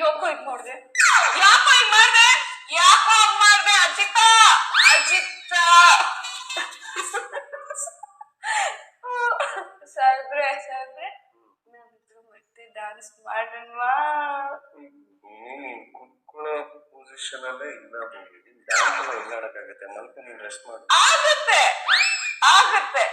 ಯಾಕೋ ಇದ್ ಮಾಡ್ದೆ? ಯಾಕೋ ಇದ್ ಮಾಡ್ದೆ? ಯಾಕೋ ಹಂಗ್ ಮಾಡ್ದೆ ಅಜಿತ? ಅಜಿತ. ಸಾಹೇಬ್ರೆ ಸಾಹೇಬ್ರೆ ನಾವಿಬ್ರು ಮತ್ತೆ ಡಾನ್ಸ್ ಮಾಡೋಣವಾ? ನೀನ್ ಕುತ್ಕೊಳ್ಳೋ ಪೊಸಿಷನ್ ಅಲ್ಲೇ ಇಲ್ಲ ಡ್ಯಾನ್ಸ್ ಎಲ್ಲ ಇಲ್ಲ ಆಡಕ್ಕಾಗತ್ತೆ ಮಲ್ಕೊಂಡು ನೀನ್ ರೆಸ್ಟ್ ಮಾಡು. ಆಗುತ್ತೆ. ಆಗುತ್ತೆ.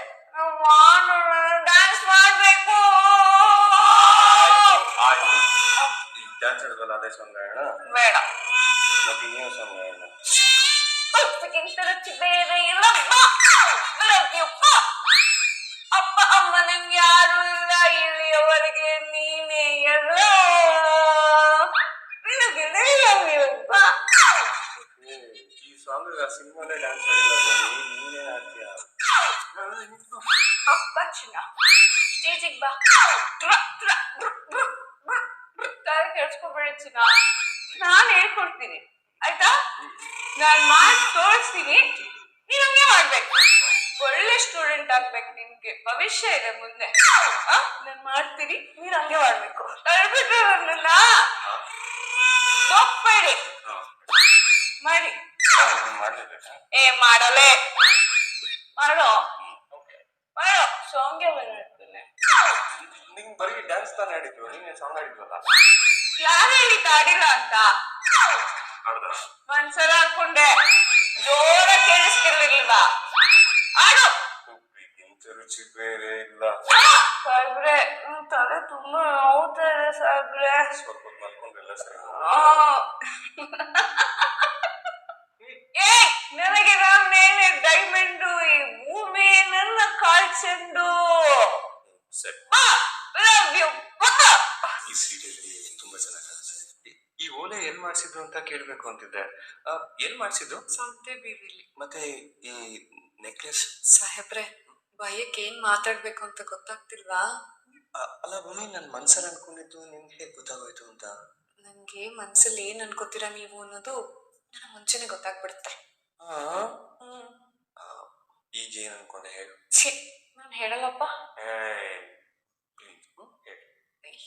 Love you, ಅಪ್ಪ. ಅಪ್ಪ ಅಮ್ಮ ನಂಗೆ ಯಾರು ಇಲ್ಲ ಇಲ್ಲಿಯವರೆಗೆ ನೀನೇ ಎಲ್ಲ ನಿನಗೆ love you, ಅಪ್ಪ. ಈ ಸಾಂಗ್ ಆ ಸಿನಿಮಾಲೇ ಡ್ಯಾನ್ಸ್ ಆಡಿಲ್ಲ ಬನ್ನಿ ನೀನೇ ಆಡ್ತೀಯ ಅಪ್ಪ ಚಿನ್ನ ಸ್ಟೇಜಿಗೆ ಬಾ ಟ್ರ, ಟ್ರ, ಬ್ರ್, ಬ್ರ್, ಬ್ರ್, ಬ್ರ್. ತಲೆ ಚಿನ್ನ ನಾನ್ ಹೇಳ್ಕೊಡ್ತೀನಿ. ಆಯ್ತಾ? ನಾನ್ ಮಾಡಿ ತೋರಿಸ್ತೀನಿ. ನೀನ್ ಹಂಗೆ ಮಾಡ್ಬೇಕು. ಒಳ್ಳೆ ಸ್ಟೂಡೆಂಟ್ ಆಗ್ಬೇಕು ನಿನ್ಗೆ. ಭವಿಷ್ಯ ಇದೆ ಮುಂದೆ. ನಾನು ಮಾಡ್ತೀನಿ. ನೀನ್ ಹಂಗೆ ಮಾಡ್ಬೇಕು. ತಳ್ಬಿಟ್ರೆ ನನ್ನ ಮಾಡಿ. ಏ, ಮಾಡಲೇ. ಮಾಡೋ. ಮಾಡೋ. ಸಾಂಗ್ಗೆ ಬಂದಿರ್ತೀನಿ ನಿಂಗ್ ಬರೀ ಡ್ಯಾನ್ಸ್ ತಾನೇ ಹೇಳಿದ್ವಿ ನೀನೇ ಸಾಂಗ್ ಆಡಿದ್ವಲ್ಲ? ಯಾರು ಹೇಳಿ ತಾಡಿಲ್ಲ ಅಂತ? ಆಡ್ದ ಮನ್ಸರ ಹಾಕೊಂಡೆ. ಜೋರ ಕೇಳಿಸ್ತಿರ್ಲಿಲ್ಲ ಆಡು. ರುಚಿ ಬೇರೆ ಇಲ್ಲ. ಸಾಬ್ರೆ ನನ್ ತಲೆ ತುಂಬಾ ನೋವ್ತಾ ಇದೆ ಸಾಬ್ರೆ ಸ್ವಲ್ಪ ಹೊತ್ತು ಮಲ್ಕೊಂಡ್ರೆಲ್ಲ ಸರಿ. ಏ ನನಗೆ ನಾನೇನೆ ಡೈಮಂಡು ಈ ಭೂಮಿ ನನ್ನ ಸರಿ ಲವ್ ಯು ಬಾ. ಈ ಸೀರಿಯಲ್ ತುಂಬಾ ಚೆನ್ನಾಗಿ ಕಾಣಿಸ್ತಿದೆ ಈ ಓಲೆ ಎಲ್ ಮಾಡಿಸಿದ್ರು ಅಂತ ಕೇಳ್ಬೇಕು ಅಂತಿದ್ದೆ. ಆ, ಎಲ್ ಮಾಡ್ಸಿದ್ದು? ಸಂತೆ ಬೀವಿಲಿ. ಮತ್ತೆ ಈ ನೆಕ್ಲೆಸ್ ಸಾಹೇಬ್ರೆ ಭಯಕ್ಕೆ ಏನ್ ಮಾತಾಡ್ಬೇಕು ಅಂತ ಗೊತ್ತಾಗ್ತಿಲ್ವಾ? ಅಲ್ಲ ಭೂಮಿ ನನ್ ಮನ್ಸಲ್ಲಿ ಅನ್ಕೊಂಡಿದ್ದು ನಿಮ್ಗೆ ಹೇಗ್ ಗೊತ್ತಾಗೋಯ್ತು ಅಂತ? ನನ್ಗೆ ಮನ್ಸಲ್ಲಿ ಏನ್ ಅನ್ಕೋತೀರಾ ನೀವು ಅನ್ನೋದು ನನಗೆ ಮುಂಚೆನೆ ಗೊತ್ತಾಗ್ಬಿಡುತ್ತೆ. ಆ, ಆ, ಈಗ ಏನ್ ಅನ್ಕೊಂಡೆ ಹೇಳು. ಛೀ ನಾನು ಹೇಳಲ್ಲಪ್ಪ. ಏಯ್.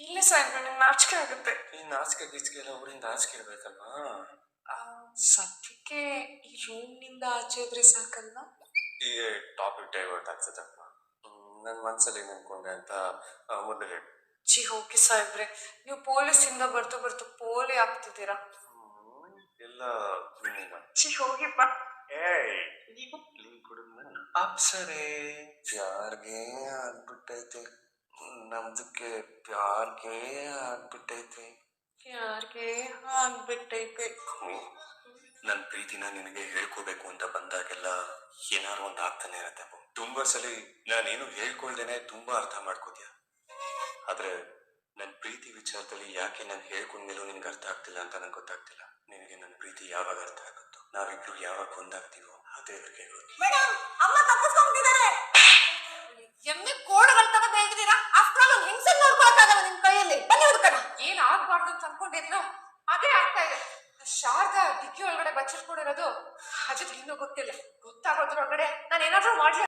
ಇಲ್ಲ ಸರ್ ನನಗೆ ನಾಚಿಕೆ ಆಗುತ್ತೆ. ಈ ನಾಚಿಕೆ ಗೀಚಿಕೆ ಎಲ್ಲ ಊರಿಂದ ಆಚೆ ಇರ್ಬೇಕಲ್ವಾ? ಆ, ಸದ್ಯಕ್ಕೆ ಈ ರೂಮ್ನಿಂದ ಆಚೆ ಇದ್ರೆ ಸಾಕಲ್ಲ ಈ ಟಾಪಿಕ್ ಡೈವರ್ಟ್ ಆಗ್ತದಪ್ಪ ನನ್ನ ಮನಸ್ಸಲ್ಲಿ ಅನ್ಕೊಂಡೆ ಅಂತ ಆ, ಮೊದಲು ಹೇಳು. ಛೀ ಹೋಗಿ ಸಾಹೇಬ್ರೆ. ನೀವು ಪೊಲೀಸಿಂದ ಬರ್ತಾ ಬರ್ತು ಪೋಲಿ ಆಗ್ತಿದ್ದೀರಾ? ಹ್ಮ್, ಎಲ್ಲ ನಿನ್ನಿಂದ. ಛೀ ಹೋಗಿಪ್ಪ. ಏಯ್ ಅಪ್ಸರೇ. ಯಾರ್ಗೆ ಆಗ್ಬಿಟ್ಟೈತೆ? ನಮ್ದಕ್ಕೆ ಪ್ಯಾರ್ಗೆ ಆಗ್ಬಿಟ್ಟೈತೆ. ಯಾರಿಗೆ ಆಗ್ಬಿಟ್ಟೈತೆ. ನನ್ನ ಪ್ರೀತಿನ ನಿನಗೆ ಹೇಳ್ಕೋಬೇಕು ಅಂತ ಬಂದಾಗೆಲ್ಲ ಏನಾರು ಒಂದು ಆಗ್ತಾನೆ ಇರತ್ತೆ ಅಪ್ಪು. ತುಂಬಾ ಸಲ ನಾನೇನು ಹೇಳ್ಕೊಳ್ದೇನೆ ತುಂಬಾ ಅರ್ಥ ಮಾಡ್ಕೋತೀಯ. ಆದ್ರೆ ನನ್ನ ಪ್ರೀತಿ ವಿಚಾರದಲ್ಲಿ ಯಾಕೆ ನಾನು ಹೇಳ್ಕೊಂಡ್ಮೇಲೂ ನಿನ್ಗೆ ಅರ್ಥ ಆಗ್ತಿಲ್ಲ ಅಂತ ನಂಗೆ ಗೊತ್ತಾಗ್ತಿಲ್ಲ. ನಿನಗೆ ನನ್ನ ಪ್ರೀತಿ ಯಾವಾಗ ಅರ್ಥ ಆಗುತ್ತೋ. ನಾವಿಬ್ರು ಯಾವಾಗ ಒಂದಾಗ್ತೀವೋ ಅದೇ ಇವ್ರಿಗೆ ಹೇಳೋದು ಮೇಡಮ್ ಅಮ್ಮ ತಪ್ಪಿಸ್ಕೊಂಡಿದ್ದಾರೆ ಶಾರದಾ ಡಿಕ್ಕಿ ಒಳಗಡೆ ಬಚ್ಚಿಟ್ಕೊಂಡಿರೋದು ಅಜಿತ್ ಇನ್ನೂ ಗೊತ್ತಿಲ್ಲ. ಗೊತ್ತಾಗೋದ್ರೊಳಗಡೆ ನಾನು ಏನಾದ್ರೂ ಮಾಡ್ಲಿ